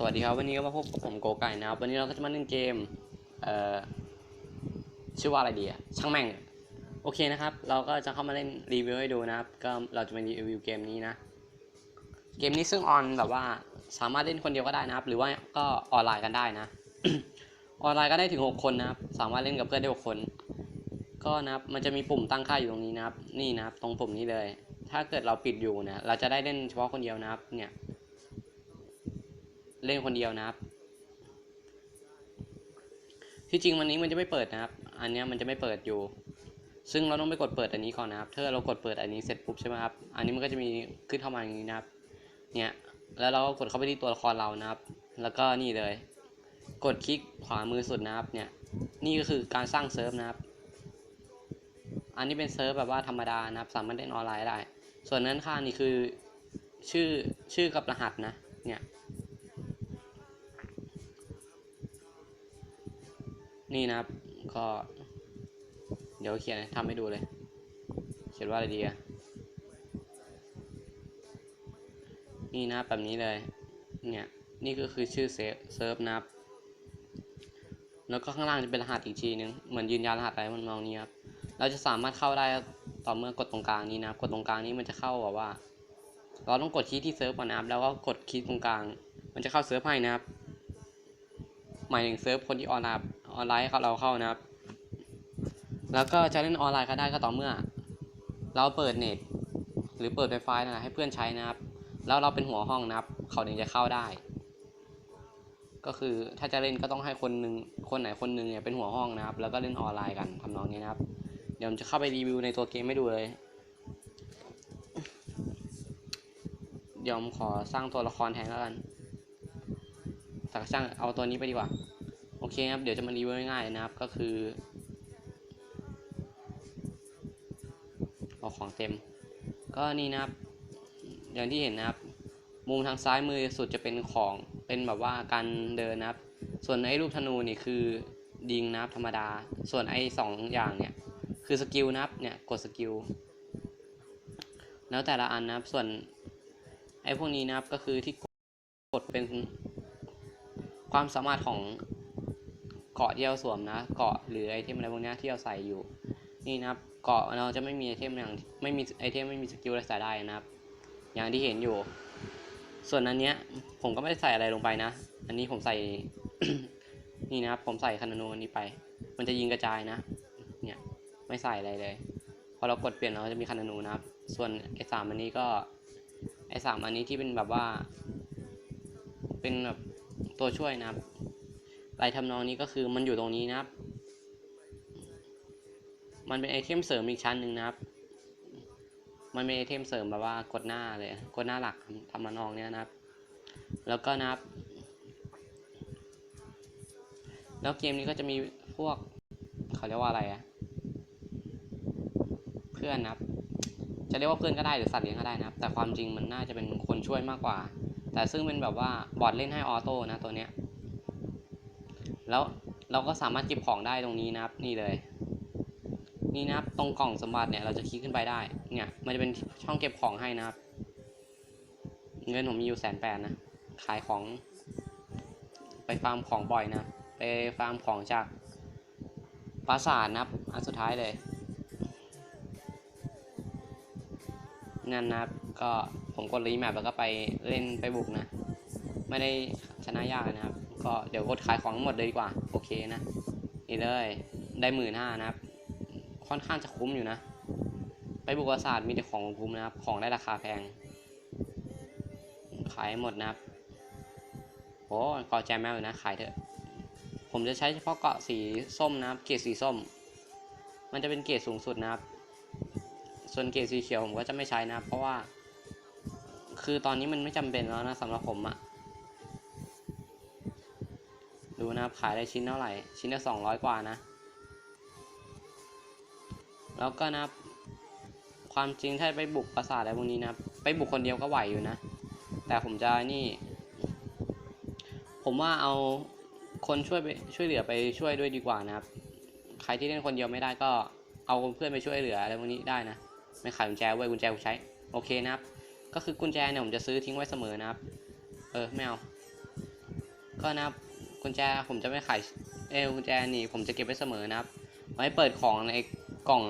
สวัสดีครับวันนี้ก็มาพบกับผมโกไก่นะครับ วันนี้เราก็จะมาเล่นเกมเอ่อชื่อว่าอะไรดีอะช่างแม่งโอเคนะครับ เราก็จะเข้ามาเล่นรีวิวให้ดูนะครับก็เราจะมารีวิวเกมนี้นะ เกมนี้ซึ่งออนแบบว่าสามารถเล่นคนเดียวก็ได้นะครับ หรือว่าก็ออนไลน์กันได้นะ ออนไลน์ก็ได้ถึง 6 คนนะครับ สามารถเล่นกับเพื่อนได้6คน ก็นะครับมันจะมีปุ่มตั้งค่าอยู่ตรงนี้นะครับ นี่นะครับ ตรงปุ่มนี้เลย ถ้าเกิดเราปิดอยู่นะเราจะได้เล่นเฉพาะคนเดียวนะครับเนี่ย เล่นคนเดียวนะครับ ที่จริงวันนี้มันจะไม่เปิดนะครับ อันนี้มันจะไม่เปิดอยู่ ซึ่งเราต้องไปกดเปิดอันนี้ก่อนนะครับถ้าเรากดเปิดอันนี้เสร็จปุ๊บใช่ไหมครับ อันนี้มันก็จะมีขึ้นเข้ามาอย่างนี้นะครับ เนี่ย แล้วเราก็กดเข้าไปที่ตัวละครเรานะครับ แล้วก็นี่เลย กดคลิกขวามือสุดนะครับ เนี่ย นี่ก็คือการสร้างเซิร์ฟนะครับ อันนี้เป็นเซิร์ฟแบบว่าธรรมดานะครับ สามารถเล่นออนไลน์ได้ ส่วนนั้นข้างนี่คือชื่อชื่อกับรหัสนะ เนี่ย นี่นะครับก็เดี๋ยวเขียนทำให้ดูเลย เขียนว่าอะไรดีอะนี่นะแบบนี้เลย เนี่ย นี่ก็คือชื่อเซฟเซิร์ฟนะครับ แล้วก็ข้างล่างจะเป็นรหัสอีกทีนึง เหมือนยืนยันรหัสอะไรมันมองนี้ครับ เราจะสามารถเข้าได้ต่อเมื่อกดตรงกลางนี้นะครับ กดตรงกลางนี้มันจะเข้าแบบว่า เราต้องกดคลิกที่เซิร์ฟก่อนนะครับ แล้วก็กดคลิกตรงกลาง มันจะเข้าเซิร์ฟให้นะครับ หมายถึงเซิร์ฟคนที่ออนไลน์ ออนไลน์ให้เราเข้านะครับ แล้วก็จะเล่นออนไลน์ก็ได้ก็ต่อเมื่อ เราเปิดเน็ตหรือเปิดไฟฟ้านะให้เพื่อนใช้นะครับ แล้วเราเป็นหัวห้องนะครับ เขาถึงจะเข้าได้ ก็คือถ้าจะเล่นก็ต้องให้คนหนึ่งคนไหนคนหนึ่งเนี่ยเป็นหัวห้องนะครับ แล้วก็เล่นออนไลน์กันทำนองนี้นะครับ เดี๋ยวผมจะเข้าไปรีวิวในตัวเกมให้ดูเลยเดี๋ยวผมขอสร้างตัวละครแทนแล้วกันแต่ช่างเอาตัวนี้ไปดีกว่า โอเคครับ เดี๋ยวจะมารีวิวง่ายๆเลยนะครับ ก็คือเอาของเต็ม ก็นี่นะครับ อย่างที่เห็นนะครับ มุมทางซ้ายมือสุดจะเป็นของ เป็นแบบว่าการเดินนะครับ ส่วนไอ้รูปธนูนี่คือดิงนะครับธรรมดา ส่วนไอ้สองอย่างเนี่ย คือสกิลนะครับ เนี่ย กดสกิล แล้วแต่ละอันนะครับ ส่วนไอ้พวกนี้นะครับ ก็คือที่กดเป็นความสามารถของ เกาะที่เราสวมนะ เกาะหรือไอเทมอะไรพวกนี้ที่เราใส่อยู่ นี่นะครับเกาะเราจะไม่มีไอเทมอย่างไม่มีไอเทมไม่มีสกิลอะไรใส่ได้นะครับ อย่างที่เห็นอยู่ ส่วนอันเนี้ยผมก็ไม่ได้ใส่อะไรลงไปนะ อันนี้ผมใส่ นี่นะครับ ผมใส่คานาโนอันนี้ไป มันจะยิงกระจายนะ เนี่ยไม่ใส่อะไรเลย พอเรากดเปลี่ยนเราจะมีคานาโนนะครับ ส่วนไอสามอันนี้ก็ไอสามอันนี้ที่เป็นแบบว่า เป็นแบบตัวช่วยนะครับ ลายทำนองนี้ก็คือมันอยู่ตรงนี้นะครับ มันเป็นไอเทมเสริมอีกชั้นหนึ่งนะครับ มันเป็นไอเทมเสริมแบบว่ากดหน้าเลย กดหน้าหลักทำมานองเนี้ยนะครับ แล้วก็นะครับ แล้วเกมนี้ก็จะมีพวกเขาเรียกว่าอะไรอะเพื่อนนะครับ จะเรียกว่าเพื่อนก็ได้หรือสัตว์เลี้ยงก็ได้นะครับ แต่ความจริงมันน่าจะเป็นคนช่วยมากกว่า แต่ซึ่งเป็นแบบว่าบอทเล่นให้ออโต้นะตัวเนี้ย แล้วเราก็สามารถเก็บของได้ตรงนี้นะครับ นี่เลย นี่นะครับตรงกล่องสมบัติเนี่ยเราจะคลิกขึ้นไปได้ เนี่ยมันจะเป็นช่องเก็บของให้นะครับ เงินผมมีอยู่แสนแปดนะ ขายของ ไปฟาร์มของบ่อยนะ ไปฟาร์มของจากปราสาทนะครับ อันสุดท้ายเลยนั่นนะครับก็ผมกดรีแมปแล้วก็ไปเล่นไปบุกนะ ไม่ได้ชนะยากนะครับ ก็เดี๋ยวกดขายของทั้งหมดเลยดีกว่า โอเคนะ นี่เลย ได้หมื่นห้านะครับ ค่อนข้างจะคุ้มอยู่นะ ไปบุกปราสาทมีแต่ของคุ้มนะครับ ของได้ราคาแพง ขายหมดนะครับโอ้เกอแจมแมวอยู่นะ ขายเถอะ ผมจะใช้เฉพาะเกาะสีส้มนะครับ เกรดสีส้ม มันจะเป็นเกรดสูงสุดนะครับ ส่วนเกรดสีเขียวผมก็จะไม่ใช้นะครับ เพราะว่า คือตอนนี้มันไม่จำเป็นแล้วนะสำหรับผมอะ นะครับ ขายได้ชิ้นเท่าไหร่ ชิ้นละสองร้อยกว่านะ แล้วก็นะครับ ความจริงถ้าไปบุกปราสาทอะไรพวกนี้นะไปบุกคนเดียวก็ไหวอยู่นะ แต่ผมจะนี่ ผมว่าเอาคนช่วยไปช่วยเหลือไปช่วยด้วยดีกว่านะครับ ใครที่เล่นคนเดียวไม่ได้ก็เอาเพื่อนไปช่วยเหลืออะไรพวกนี้ได้นะ ไม่ขายกุญแจไว้ยกุญแจกูใช้ โอเคนะครับ ก็คือกุญแจเนี่ยผมจะซื้อทิ้งไว้เสมอนะครับ เออไม่เอาก็นะครับ กุญแจผมจะไม่ขายเออกุญแจนี่ผมจะเก็บไว้เสมอนะครับไว้เปิดของในกล่อง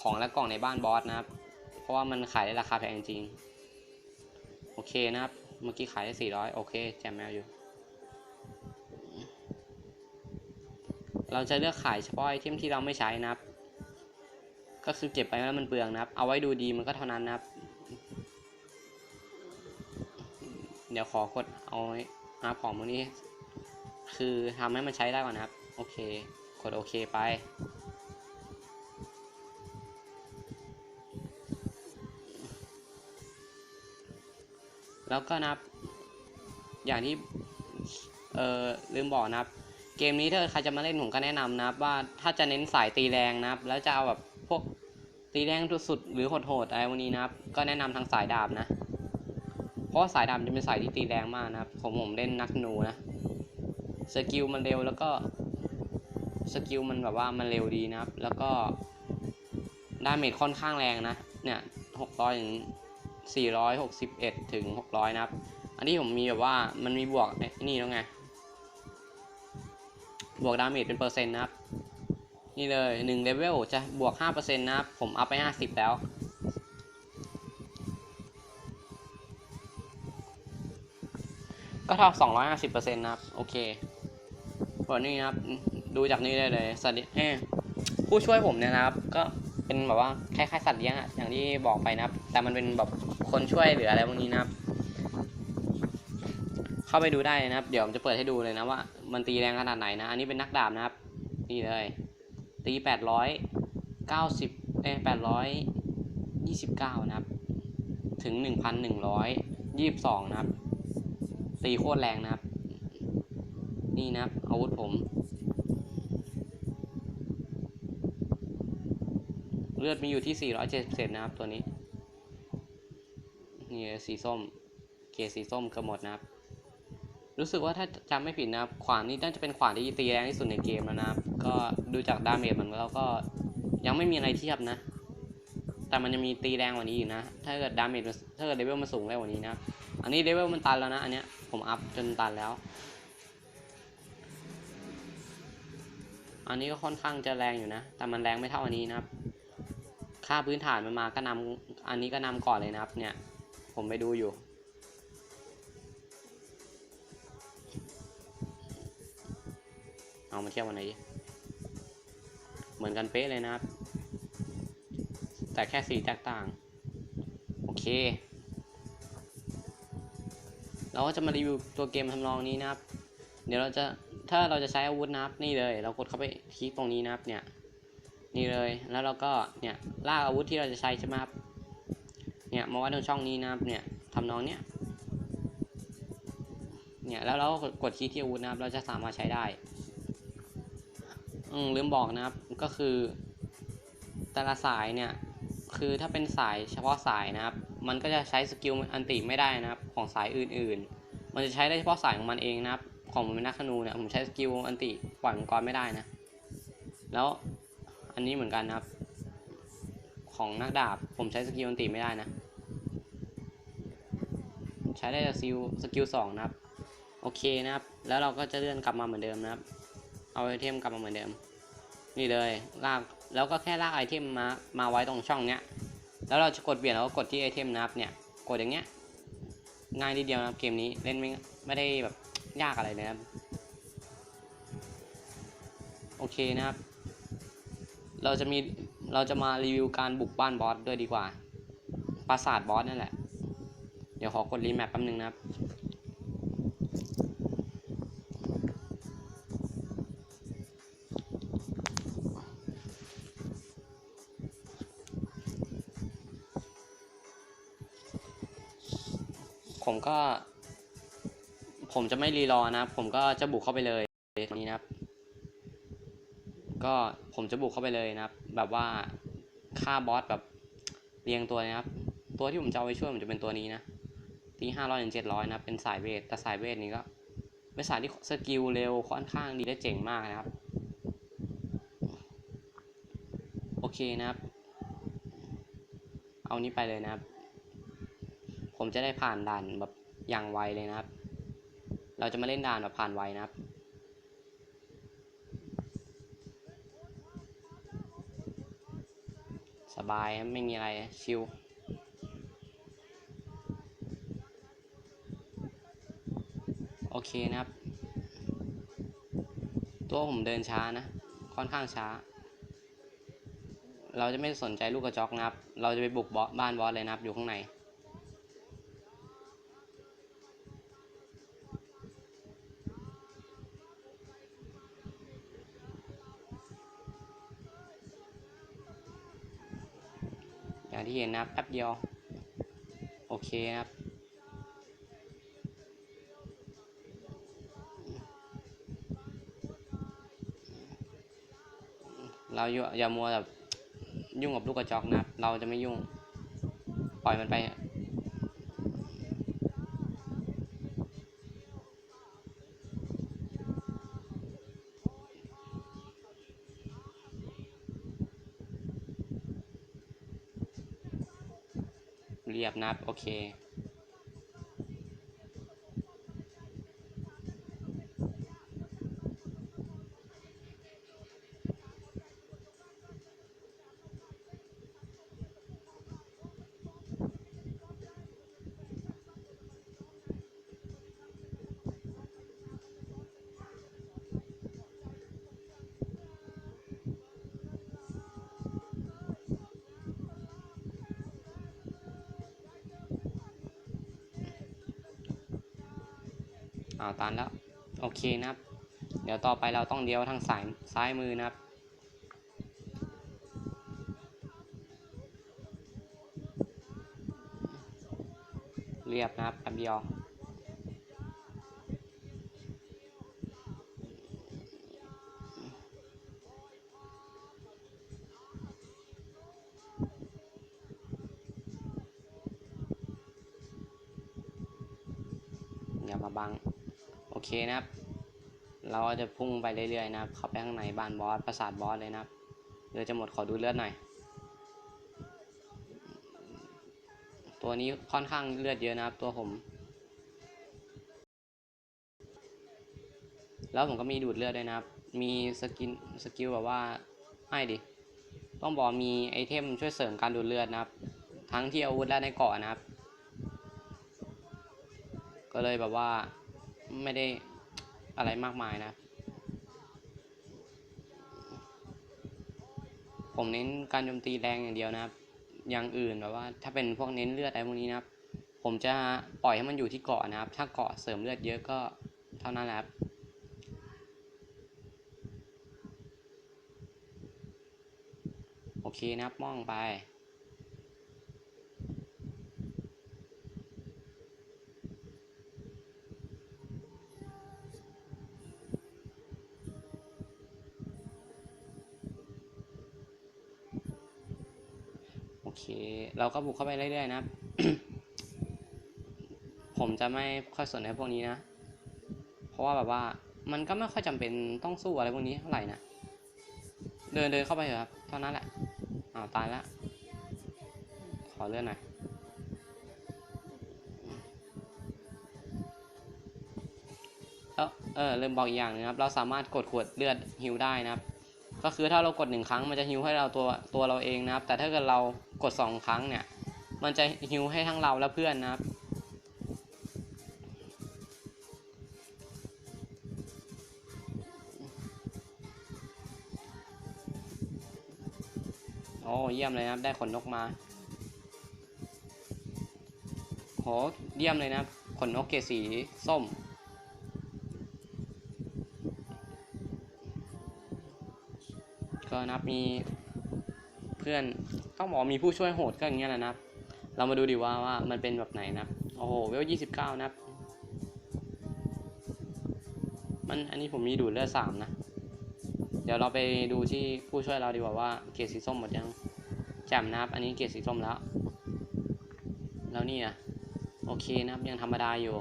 ของและกล่องในบ้านบอสนะครับ เพราะว่ามันขายได้ราคาแพงจริง โอเคนะครับ เมื่อกี้ขายได้400โอเคแจมแมวอยู่ เราจะเลือกขายเฉพาะไอเทมที่เราไม่ใช้นะครับ ก็คือเก็บไปแล้วมันเปลืองนะครับ เอาไว้ดูดีมันก็เท่านั้นนะครับ เดี๋ยวขอกดเอานะครับของพวกนี้ คือทำให้มันใช้ได้ก่อนนะครับ โอเค กดโอเคไป แล้วก็นะครับ อย่างที่ เออลืมบอกนะครับ เกมนี้ถ้าใครจะมาเล่นผมก็แนะนำนะครับ ว่าถ้าจะเน้นสายตีแรงนะครับ แล้วจะเอาแบบพวกตีแรงสุดๆหรือโหดๆอะไรพวกนี้นะครับ ก็แนะนำทางสายดาบนะ เพราะสายดาบจะเป็นสายที่ตีแรงมากนะครับ ผมผมเล่นนักธนูนะ สกิลมันเร็วแล้วก็สกิลมันแบบว่ามันเร็วดีนะครับ แล้วก็ดาเมจค่อนข้างแรงนะเนี่ยหกร้อยถึงสี่ร้อยหกสิบเอ็ดถึงหกร้อยนะครับ อันนี้ผมมีแบบว่ามันมีบวกนี่แล้วไง บวกดาเมจเป็นเปอร์เซ็นต์นะครับ นี่เลยหนึ่งเลเวลจะบวกห้าเปอร์เซ็นต์นะครับ ผมอัพไปห้าสิบแล้วก็เท่าสองร้อยห้าสิบเปอร์เซ็นต์นะครับ โอเค ส่วนนี้นะครับ ดูจากนี้ได้เลยสัตว์เอผู้ช่วยผมเนี่ยนะครับ ก็เป็นแบบว่าคล้ายๆสัตว์เลี้ยงอะอย่างที่บอกไปนะครับ แต่มันเป็นแบบคนช่วยหลืออะไรพวกนี้นะครับ เข้าไปดูได้นะครับ เดี๋ยวผมจะเปิดให้ดูเลยนะว่า มันตีแรงขนาดไหนนะ อันนี้เป็นนักดาบนะครับ นี่เลย ตีแปดร้อยเก้าสิบเอ้แปดร้อยยี่สิบเก้านะครับ ถึงหนึ่งพันหนึ่งร้อยยี่สิบสองนะครับ ตีโคตรแรงนะครับ นี่นะครับอาวุธผม เลือดมีอยู่ที่ 470นะครับตัวนี้ นี่สีส้ม เกสีส้มกือบหมดนะครับ รู้สึกว่าถ้าจำไม่ผิดนะครับ ขวานนี้น่าจะเป็นขวานที่ตีแรงที่สุดในเกมแล้วนะครับ ก็ดูจากดาเมจมันแล้วก็ยังไม่มีอะไรเทียบนะ แต่มันจะมีตีแรงกว่านี้อีกนะ ถ้าเกิดดาเมจถ้าเกิดเลเวลมันสูงได้กว่านี้นะ อันนี้เลเวลมันตันแล้วนะ อันเนี้ยผมอัพจนตันแล้ว อันนี้ก็ค่อนข้างจะแรงอยู่นะ แต่มันแรงไม่เท่าอันนี้นะครับ ค่าพื้นฐานมันมาก็นำอันนี้ก็นำก่อนเลยนะครับ เนี่ย ผมไปดูอยู่ เอามาเทียบกันหน่อยดิ เหมือนกันเป๊ะเลยนะครับ แต่แค่สีแตกต่าง โอเค เราก็จะมารีวิวตัวเกมทำนองนี้นะครับ เดี๋ยวเราจะ ถ้าเราจะใช้อาวุธนะครับนี่เลย เรากดเข้าไปคลิกตรงนี้นะครับเนี่ย นี่เลยแล้วเราก็เนี่ยลากอาวุธที่เราจะใช้ใช่ไหมครับเนี่ยมาไว้ตรงช่องนี้นะครับเนี่ยทำนองเนี้ยเนี่ยแล้วเราก็กดคลิกที่อาวุธนะครับ เราจะสามารถใช้ได้อืมลืมบอกนะครับก็คือ แต่ละสายเนี่ยคือถ้าเป็นสายเฉพาะสายนะครับ มันก็จะใช้สกิลอันติไม่ได้นะครับ ของสายอื่นๆ มันจะใช้ได้เฉพาะสายของมันเองนะครับ ของผมเป็นนักธนูเนี่ยผมใช้สกิลอันติปล่อยมังกรไม่ได้นะ แล้วอันนี้เหมือนกันนะครับ ของนักดาบผมใช้สกิลอันติไม่ได้นะ ใช้ได้แต่สกิลสกิลสองนะครับโอเคนะครับ แล้วเราก็จะเลื่อนกลับมาเหมือนเดิมนะครับ เอาไอเทมกลับมาเหมือนเดิม นี่เลยลาก แล้วก็แค่ลากไอเทมมา มาไว้ตรงช่องเนี้ย แล้วเราจะกดเปลี่ยนเราก็กดที่ไอเทมนะครับเนี่ย กดอย่างเงี้ย ง่ายนิดเดียวนะครับเกมนี้ เล่นไม่ไม่ได้แบบ ยากอะไรเลยนะครับ โอเคนะครับ เราจะมีเราจะมารีวิวการบุกบ้านบอสด้วยดีกว่า ปราสาทบอสนั่นแหละ เดี๋ยวขอกดรีแมปแป๊บนึงนะครับผมก็ ผมจะไม่รีรอนะครับ ผมก็จะบุกเข้าไปเลยตรงนี้นะครับ ก็ผมจะบุกเข้าไปเลยนะครับ แบบว่าฆ่าบอสแบบเรียงตัวนะครับ ตัวที่ผมจะเอาไปช่วยผมจะเป็นตัวนี้นะตีห้าร้อยถึงเจ็ดร้อยนะเป็นสายเวทแต่สายเวทนี้ก็เป็นสายที่สกิลเร็วค่อนข้างดีและเจ๋งมากนะครับ โอเคนะครับ เอานี้ไปเลยนะครับ ผมจะได้ผ่านด่านแบบอย่างไวเลยนะครับ เราจะมาเล่นด่านแบบผ่านไวนะครับสบายไม่มีอะไรชิลโอเคนะครับ ตัวผมเดินช้านะ ค่อนข้างช้า เราจะไม่สนใจลูกกระจอกนะครับ เราจะไปบุกบ,บ้านบอสเลยนะครับ อยู่ข้างใน ที่เห็นนะครับแป๊บเดียว โอเคนะครับ เราอย่ามัวแบบยุ่งกับลูกกระจอกนะครับ เราจะไม่ยุ่ง ปล่อยมันไป เรียบนะครับ โอเค อ่าตันแล้วโอเคนะครับ เดี๋ยวต่อไปเราต้องเลี้ยวทางสายซ้ายมือนะครับ เรียบนะครับแป๊บเดียวอย่ามาบัง โอเคนะครับ เราจะพุ่งไปเรื่อยๆนะครับ เข้าไปข้างในบ้านบอสปราสาทบอสเลยนะครับเลือดจะหมดขอดูเลือดหน่อย ตัวนี้ค่อนข้างเลือดเยอะนะครับ ตัวผม แล้วผมก็มีดูดเลือดด้วยนะครับ มีสกินสกิลแบบว่าให้ดิ ต้องบอกมีไอเทมช่วยเสริมการดูดเลือดนะครับ ทั้งที่อาวุธและในเกาะนะครับ ก็เลยแบบว่า ไม่ได้อะไรมากมายนะ ผมเน้นการโจมตีแรงอย่างเดียวนะครับ อย่างอื่นแบบว่า ถ้าเป็นพวกเน้นเลือดอะไรพวกนี้นะครับ ผมจะปล่อยให้มันอยู่ที่เกาะนะครับ ถ้าเกาะเสริมเลือดเยอะก็เท่านั้นแหละครับโอเคนะครับมองไป โอเค เราก็บุกเข้าไปเรื่อยๆนะ ผมจะไม่ค่อยสนในพวกนี้นะ เพราะว่าแบบว่ามันก็ไม่ค่อยจำเป็นต้องสู้อะไรพวกนี้เท่าไหร่นะ เดินเดินเข้าไปเถอะครับ เท่านั้นแหละอ้าวตายแล้วขอเลื่อนหน่อยแล้วเออลืมบอกอีกอย่างนึงครับ เราสามารถกดขวดเลือดฮิวได้นะครับ ก็คือถ้าเรากดหนึ่งครั้งมันจะฮิวให้เราตัวตัวเราเองนะครับ แต่ถ้าเกิดเรากดสองครั้งเนี่ย มันจะฮิวให้ทั้งเราและเพื่อนนะครับโอ้เยี่ยมเลยนะครับ ได้ขนนกมาโหเยี่ยมเลยนะครับ ขนนกเกสีส้ม ก็นับมีเพื่อนต้องบอกมีผู้ช่วยโหดก็อย่างเงี้ยแหละนะครับ เรามาดูดีว่าว่ามันเป็นแบบไหนนะครับโอ้โหเวลยี่สิบเก้านะครับ มันอันนี้ผมมีดูดเลือดสามนะ เดี๋ยวเราไปดูที่ผู้ช่วยเราดีกว่าว่าเกรดสีส้มหมดยังแจ่มนะครับ อันนี้เกรดสีส้มแล้ว แล้วนี่นะโอเคนะครับยังธรรมดาอยู่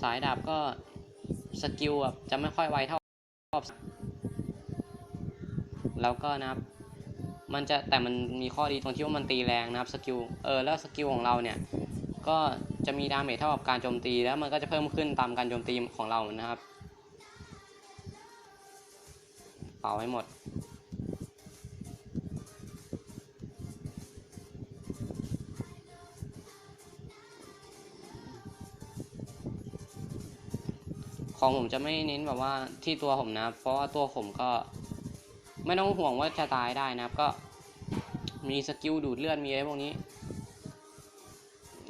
สายดาบก็ สกิลแบบจะไม่ค่อยไวเท่าแล้วก็นะครับ มันจะแต่มันมีข้อดีตรงที่ว่ามันตีแรงนะครับสกิลเออแล้วสกิลของเราเนี่ยก็จะมีดาเมจเท่ากับการโจมตีแล้วมันก็จะเพิ่มขึ้นตามการโจมตีของเรานะครับ เป่าให้หมด ของผมจะไม่เน้นแบบว่าที่ตัวผมนะเพราะว่าตัวผมก็ ไม่ต้องห่วงว่าจะตายได้นะครับก็มีสกิลดูดเลือดมีอะไรพวกนี้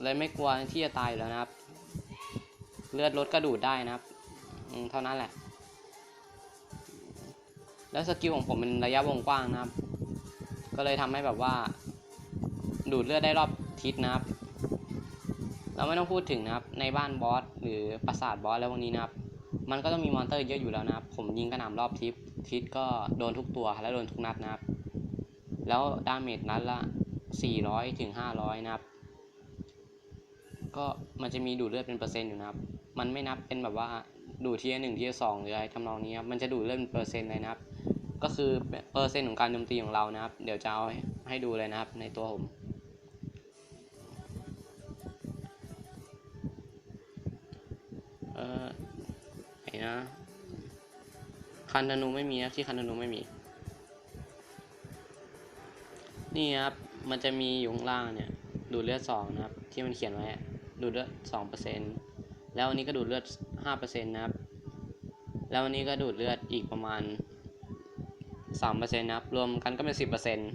เลยไม่กลัวที่จะตายอยู่แล้วนะครับ เลือดลดก็ดูดได้นะครับเท่านั้นแหละ แล้วสกิลของผมเป็นระยะวงกว้างนะครับ ก็เลยทำให้แบบว่า ดูดเลือดได้รอบทิศนะครับ เราไม่ต้องพูดถึงนะครับในบ้านบอสหรือปราสาทบอสแล้วพวกนี้นะครับ มันก็ต้องมีมอนเตอร์เยอะอยู่แล้วนะครับ ผมยิงกระหน่ำรอบทิศทิศก็โดนทุกตัวและโดนทุกนัดนะครับ แล้วดาเมจนัดละ 400ถึง500 นะครับ ก็มันจะมีดูดเลือดเป็นเปอร์เซ็นต์อยู่นะครับ มันไม่นับเป็นแบบว่าดูดเทีละหนึ่งทีละสองหรืออะไรทำนองนี้ครับ มันจะดูดเลือดเป็นเปอร์เซ็นต์เลยนะครับ ก็คือเปอร์เซ็นต์ของการโจมตีของเรานะครับ เดี๋ยวจะเอาให้ดูเลยนะครับในตัวผมเอ่อ นะ คันธนูไม่มีนะที่คันธนูไม่มี นี่ครับ มันจะมีอยู่ข้างล่างเนี่ย ดูดเลือดสองนะครับ ที่มันเขียนไว้ ดูดเลือดสองเปอร์เซ็นแล้วอันนี้ก็ดูดเลือดห้าเปอร์เซ็นต์นะครับ แล้วอันนี้ก็ดูดเลือดอีกประมาณสามเปอร์เซ็นต์นะครับ รวมกันก็เป็นสิบเปอร์เซ็นต์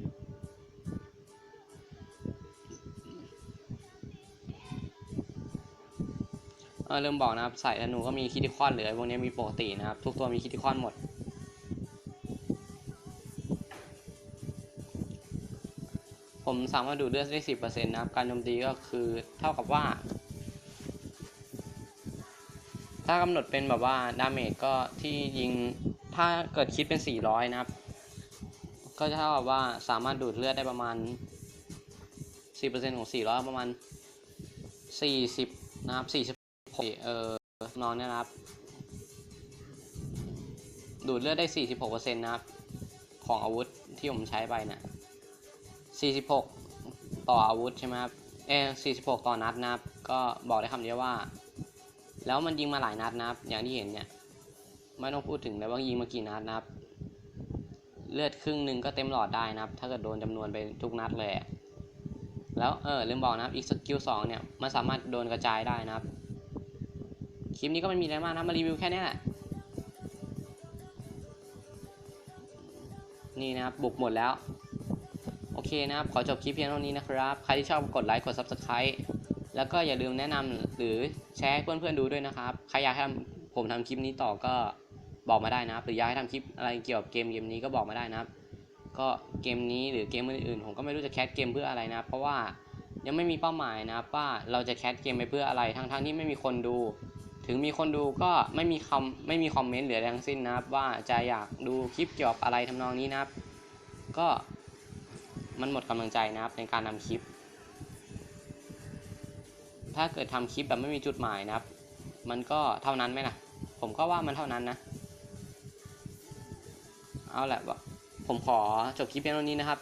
เออลืมบอกนะครับ ใส่ธนูก็มีคิติคอนเหลือพวกนี้มีปกตินะครับ ทุกตัวมีคิติคอนหมด ผมสามารถดูดเลือดได้สิบเปอร์เซ็นต์นะครับ การโจมตีก็คือเท่ากับว่า ถ้ากำหนดเป็นแบบว่าดาเมจก็ที่ยิงถ้าเกิดคิดเป็น 400 นะครับ ก็จะเท่ากับว่าสามารถดูดเลือดได้ประมาณ4%ของ 400 ประมาณ 40 นะครับ46 เออนอนเนี่ยนะครับ ดูดเลือดได้ 46%นะครับ ของอาวุธที่ผมใช้ไปเนี่ย46 ต่ออาวุธใช่ไหมครับเออ46 ต่อนัดนะครับ ก็บอกได้คำเดียวว่า แล้วมันยิงมาหลายนัดนะครับ อย่างที่เห็นเนี่ย ไม่ต้องพูดถึงเลยว่ายิงมากี่นัดนะครับ เลือดครึ่งหนึ่งก็เต็มหลอดได้นะครับ ถ้าเกิดโดนจำนวนไปทุกนัดเลยแล้วเออลืมบอกนะครับอีกสกิลสองเนี่ยมันสามารถโดนกระจายได้นะครับ คลิปนี้ก็ไม่มีอะไรมากนะมารีวิวแค่นี้แหละนี่นะครับบุกหมดแล้ว โอเคนะครับ ขอจบคลิปเพียงเท่านี้นะครับ ใครที่ชอบกดไลค์กด Subscribe แล้วก็อย่าลืมแนะนำหรือแชร์ให้เพื่อนๆดูด้วยนะครับ ใครอยากให้ผมทำคลิปนี้ต่อก็บอกมาได้นะครับ หรืออยากให้ทำคลิปอะไรเกี่ยวกับเกมเกมนี้ก็บอกมาได้นะครับ ก็เกมนี้หรือเกมอื่นๆผมก็ไม่รู้จะแคสเกมเพื่ออะไรนะเพราะว่ายังไม่มีเป้าหมายนะครับว่าเราจะแคสเกมไปเพื่ออะไรทั้งๆที่ไม่มีคนดู ถึงมีคนดูก็ไม่มีคำไม่มีคอมเมนต์เหลือทั้งสิ้นนะครับ ว่าจะอยากดูคลิปเกี่ยวกับอะไรทำนองนี้นะครับ ก็มันหมดกำลังใจนะครับในการทำคลิป ถ้าเกิดทำคลิปแบบไม่มีจุดหมายนะครับ มันก็เท่านั้นไหมนะผมก็ว่ามันเท่านั้นนะ เอาแหละผมขอจบคลิปเพียงเท่านี้นะครับ